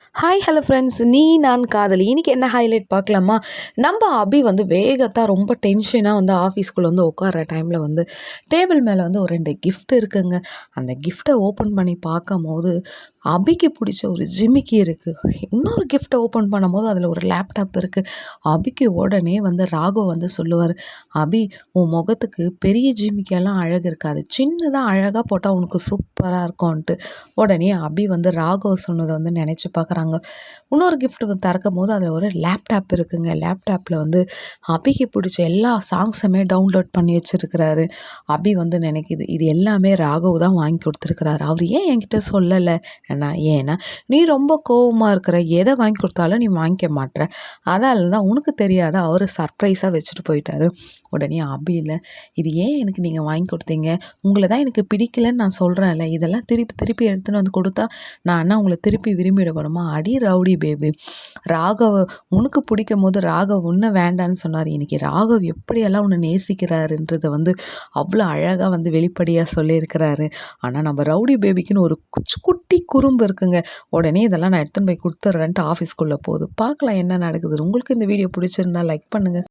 Hi hello friends நீ நான் காதலி. இன்றைக்கி என்ன ஹைலைட் பார்க்கலாமா? நம்ம அபி வந்து வேகத்தாக ரொம்ப டென்ஷனாக வந்து ஆஃபீஸ்க்குள்ளே வந்து உட்கார்ற டைமில் வந்து டேபிள் மேலே வந்து ஒரு ரெண்டு கிஃப்ட் இருக்குங்க. அந்த கிஃப்ட்டை ஓப்பன் பண்ணி பார்க்கும் போது அபிக்கு பிடிச்ச ஒரு ஜிமிக்கி இருக்குது இன்னொரு கிஃப்ட்டை ஓப்பன் பண்ணும்போது அதில் ஒரு லேப்டாப் இருக்குது அபிக்கு உடனே வந்து ராகவ் வந்து சொல்லுவார் அபி உன் முகத்துக்கு பெரிய ஜிமிக்கியெல்லாம் அழகு இருக்காது. சின்னதாக அழகாக போட்டால் உனக்கு சூப்பராக இருக்கும்ன்ட்டு. உடனே அபி வந்து ராகவ் சொன்னதை வந்து நினச்சி பார்க்க பார்க்குறாங்க. இன்னொரு கிஃப்ட் வந்து திறக்கும் போது அதில் ஒரு லேப்டாப் இருக்குங்க. லேப்டாப்பில் வந்து அபிக்கு பிடிச்ச எல்லா சாங்ஸுமே டவுன்லோட் பண்ணி வச்சுருக்கிறாரு. அபி வந்து நினைக்கிது இது எல்லாமே ராகவ் தான் வாங்கி கொடுத்துருக்கிறாரு. அவர் ஏன் என்கிட்ட சொல்லலை? ஏன்னா ஏன்னா நீ ரொம்ப கோவமாக இருக்கிற எதை வாங்கி கொடுத்தாலும் நீ வாங்கிக்க மாட்ற. அதால் தான் உனக்கு தெரியாத அவர் சர்ப்ரைஸாக வச்சுட்டு போயிட்டாரு. உடனே அபியில் இது ஏன் எனக்கு நீங்கள் வாங்கி கொடுத்தீங்க? உங்களை தான் எனக்கு பிடிக்கலன்னு நான் சொல்கிறேன்ல இதெல்லாம் திருப்பி திருப்பி எடுத்துன்னு வந்து கொடுத்தா நான் என்ன உங்களை திருப்பி விரும்பிடப்படுமா அடி ரவுடி பேபி ராகவ் உனக்கு பிடிக்கும் போது ராகவ் உன்னை வேண்டான்னு சொன்னார். இன்றைக்கி ராகவ் எப்படியெல்லாம் உன்னை நேசிக்கிறாருன்றதை வந்து அவ்வளோ அழகாக வந்து வெளிப்படையாக சொல்லியிருக்கிறாரு. ஆனால் நம்ம ரவுடி பேபிக்குன்னு ஒரு குச்சு குட்டி குறும்பு இருக்குங்க. உடனே இதெல்லாம் நான் எடுத்துன்னு போய் கொடுத்துட்றேன்ட்டு ஆஃபீஸ்க்குள்ளே போகுது. பார்க்கலாம் என்ன நடக்குது உங்களுக்கு இந்த வீடியோ பிடிச்சிருந்தா லைக் பண்ணுங்கள்